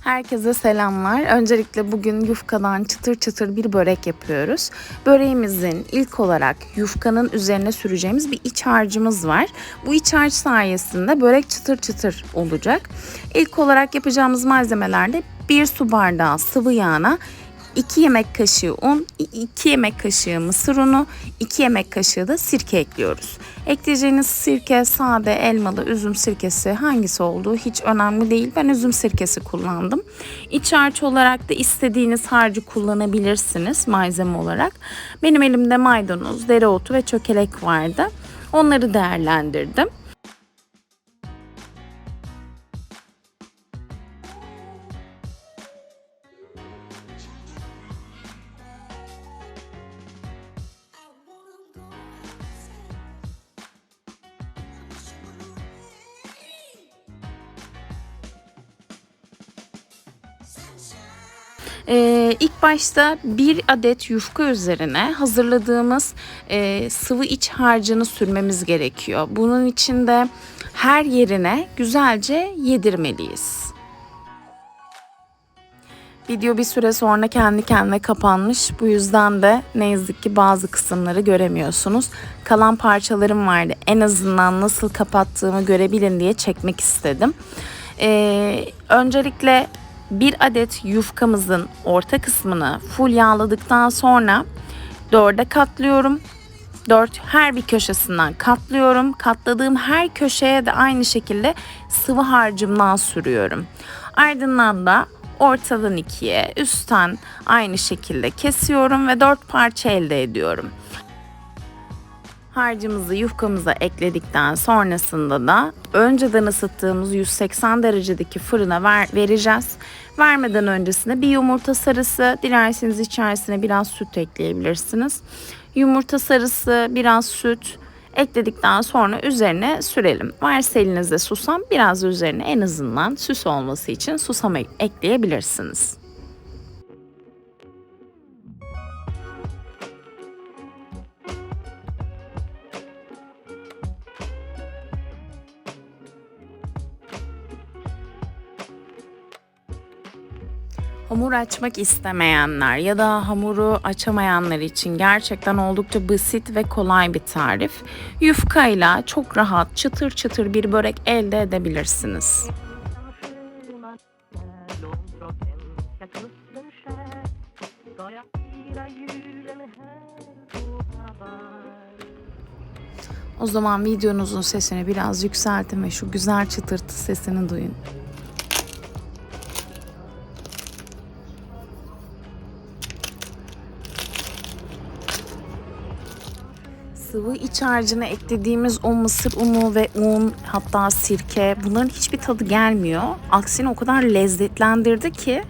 Herkese selamlar. Öncelikle bugün yufkadan çıtır çıtır bir börek yapıyoruz. Böreğimizin ilk olarak yufkanın üzerine süreceğimiz bir iç harcımız var. Bu iç harç sayesinde börek çıtır çıtır olacak. İlk olarak yapacağımız malzemelerde bir su bardağı sıvı yağına 2 yemek kaşığı un, 2 yemek kaşığı mısır unu, 2 yemek kaşığı da sirke ekliyoruz. Ekleyeceğiniz sirke sade, elmalı, üzüm sirkesi hangisi olduğu hiç önemli değil. Ben üzüm sirkesi kullandım. İç harç olarak da istediğiniz harcı kullanabilirsiniz malzeme olarak. Benim elimde maydanoz, dereotu ve çökelek vardı. Onları değerlendirdim. Ee, ilk başta bir adet yufka üzerine hazırladığımız e, sıvı iç harcını sürmemiz gerekiyor. Bunun için de her yerine güzelce yedirmeliyiz. Video bir süre sonra kendi kendine kapanmış. Bu yüzden de ne yazık ki bazı kısımları göremiyorsunuz. Kalan parçalarım vardı. En azından nasıl kapattığımı görebilin diye çekmek istedim. Ee, öncelikle bir adet yufkamızın orta kısmını full yağladıktan sonra dörde katlıyorum. Dört her bir köşesinden katlıyorum. Katladığım her köşeye de aynı şekilde sıvı harcımdan sürüyorum. Ardından da ortadan ikiye, üstten aynı şekilde kesiyorum ve dört parça elde ediyorum. Harcımızı yufkamıza ekledikten sonrasında da önceden ısıttığımız 180 derecedeki fırına ver, vereceğiz. Vermeden öncesinde bir yumurta sarısı, dilerseniz içerisine biraz süt ekleyebilirsiniz. Yumurta sarısı, biraz süt ekledikten sonra üzerine sürelim. Varsa elinizde susam biraz üzerine en azından süs olması için susam ekleyebilirsiniz. Hamur açmak istemeyenler ya da hamuru açamayanlar için gerçekten oldukça basit ve kolay bir tarif. Yufkayla çok rahat çıtır çıtır bir börek elde edebilirsiniz. O zaman videonuzun sesini biraz yükseltin ve şu güzel çıtırtı sesini duyun. Sıvı iç harcına eklediğimiz o mısır unu ve un hatta sirke bunların hiçbir tadı gelmiyor. Aksine o kadar lezzetlendirdi ki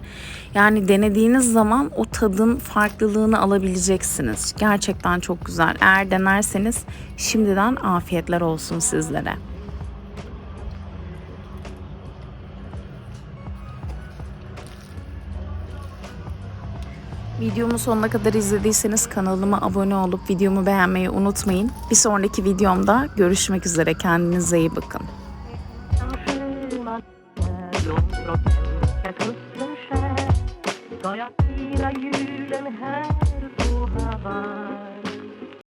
yani denediğiniz zaman o tadın farklılığını alabileceksiniz. Gerçekten çok güzel. Eğer denerseniz şimdiden afiyetler olsun sizlere. Videomu sonuna kadar izlediyseniz kanalıma abone olup videomu beğenmeyi unutmayın. Bir sonraki videomda görüşmek üzere. Kendinize iyi bakın. Julen här på Hawaii